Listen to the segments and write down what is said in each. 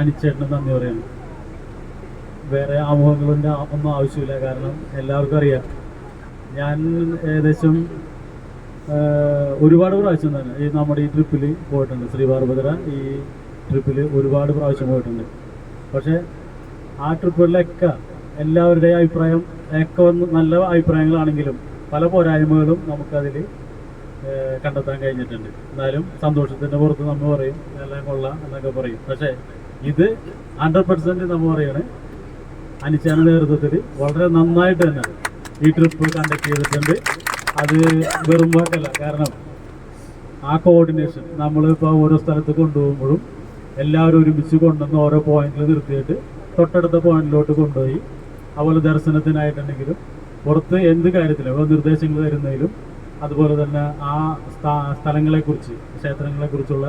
അനിച്ചേട്ടന് നന്ദി പറയുന്നു വേറെ ആമുഖങ്ങളുടെ ഒന്നും ആവശ്യമില്ല. കാരണം എല്ലാവർക്കും അറിയാം. ഞാൻ ഏകദേശം ഒരുപാട് പ്രാവശ്യം തന്നെ ഈ നമ്മുടെ ഈ ട്രിപ്പിൽ പോയിട്ടുണ്ട്. ശ്രീ ശ്രീപാർഭദ്ര ഈ ട്രിപ്പിൽ ഒരുപാട് പ്രാവശ്യം പോയിട്ടുണ്ട്. പക്ഷേ ആ ട്രിപ്പുകളിലൊക്കെ എല്ലാവരുടെയും അഭിപ്രായം ഒക്കെ വന്ന് നല്ല അഭിപ്രായങ്ങളാണെങ്കിലും പല പോരായ്മകളും നമുക്കതിൽ കണ്ടെത്താൻ കഴിഞ്ഞിട്ടുണ്ട്. എന്നാലും സന്തോഷത്തിന്റെ പുറത്ത് നമ്മൾ പറയും എല്ലാം കൊള്ളാം എന്നൊക്കെ പറയും. പക്ഷേ ഇത് ഹൺഡ്രഡ് പെർസെന്റ് നമ്മൾ പറയാണ് അനിച്ചാന നേതൃത്വത്തിൽ വളരെ നന്നായിട്ട് തന്നെ ഈ ട്രിപ്പ് കണ്ടക്ട് ചെയ്തിട്ടുണ്ട്. അത് വെറും വാക്കല്ല. കാരണം ആ കോർഡിനേഷൻ നമ്മളിപ്പോൾ ഓരോ സ്ഥലത്ത് കൊണ്ടുപോകുമ്പോഴും എല്ലാവരും ഒരുമിച്ച് കൊണ്ടുവന്ന് ഓരോ പോയിന്റിൽ നിർത്തിയിട്ട് തൊട്ടടുത്ത പോയിന്റിലോട്ട് കൊണ്ടുപോയി. അതുപോലെ ദർശനത്തിനായിട്ടുണ്ടെങ്കിലും പുറത്ത് എന്ത് കാര്യത്തിലും ഇപ്പോൾ നിർദ്ദേശങ്ങൾ തരുന്നതിലും അതുപോലെ തന്നെ ആ സ്ഥ- സ്ഥലങ്ങളെക്കുറിച്ച് ക്ഷേത്രങ്ങളെക്കുറിച്ചുള്ള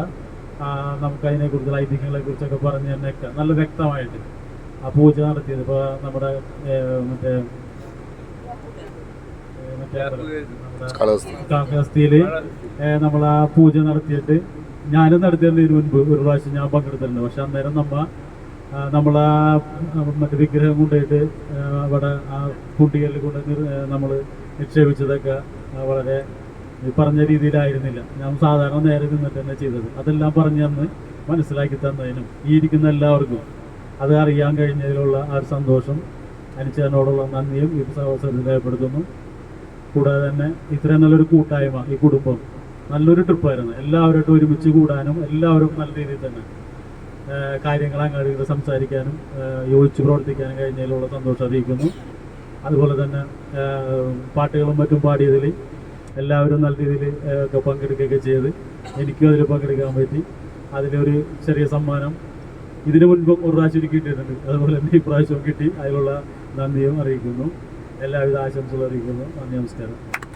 നമുക്ക് അതിനെക്കുറിച്ചുള്ള ഐതിഹ്യങ്ങളെക്കുറിച്ചൊക്കെ പറഞ്ഞു തന്നെയൊക്കെ നല്ല വ്യക്തമായിട്ട് ആ പൂജ നടത്തിയത്. ഇപ്പോൾ നമ്മുടെ മറ്റേ ഏഹ്, മറ്റേ നമ്മുടെ കാലാവസ്ഥയിൽ നമ്മൾ ആ പൂജ നടത്തിയിട്ട് ഞാനും നടത്തിയതിന് മുൻപ് ഒരു പ്രാവശ്യം ഞാൻ പങ്കെടുത്തിട്ടുണ്ട്. പക്ഷെ അന്നേരം നമ്മ നമ്മൾ ആ മറ്റേ വിഗ്രഹം കൊണ്ടുപോയിട്ട് അവിടെ ആ കുട്ടികളിൽ കൊണ്ട് നമ്മൾ നിക്ഷേപിച്ചതൊക്കെ വളരെ ഈ പറഞ്ഞ രീതിയിലായിരുന്നില്ല. ഞാൻ സാധാരണ നേരെ നിന്നിട്ട് തന്നെ ചെയ്തത്. അതെല്ലാം പറഞ്ഞു തന്ന് മനസ്സിലാക്കി തന്നതിനും ഈ ഇരിക്കുന്ന എല്ലാവർക്കും അത് അറിയാൻ കഴിഞ്ഞതിലുള്ള ആ ഒരു സന്തോഷം അനുച്ചതിനോടുള്ള നന്ദിയും ഈ അവസരത്തിൽ രേഖപ്പെടുത്തുന്നു. കൂടാതെ തന്നെ ഇത്രയും നല്ലൊരു കൂട്ടായ്മ ഈ കുടുംബം നല്ലൊരു ട്രിപ്പായിരുന്നു. എല്ലാവരുമായിട്ട് ഒരുമിച്ച് കൂടാനും എല്ലാവരും നല്ല രീതിയിൽ തന്നെ കാര്യങ്ങൾ അങ്ങോട്ട് സംസാരിക്കാനും യോജിച്ച് പ്രവർത്തിക്കാനും കഴിഞ്ഞതിലുള്ള സന്തോഷം അറിയിക്കുന്നു. അതുപോലെ തന്നെ പാട്ടുകളും മറ്റും പാടിയതിൽ എല്ലാവരും നല്ല രീതിയിൽ ഒക്കെ പങ്കെടുക്കുകയൊക്കെ ചെയ്ത് എനിക്കും അതിൽ പങ്കെടുക്കാൻ പറ്റി. അതിലൊരു ചെറിയ സമ്മാനം ഇതിനു മുൻപും ഒരു പ്രാവശ്യം എനിക്ക് കിട്ടിയിട്ടുണ്ട്. അതുപോലെ തന്നെ ഈ പ്രാവശ്യവും കിട്ടി. അതിലുള്ള നന്ദിയും അറിയിക്കുന്നു. എല്ലാവിധ ആശംസകളും അറിയിക്കുന്നു. നന്ദി നമസ്കാരം.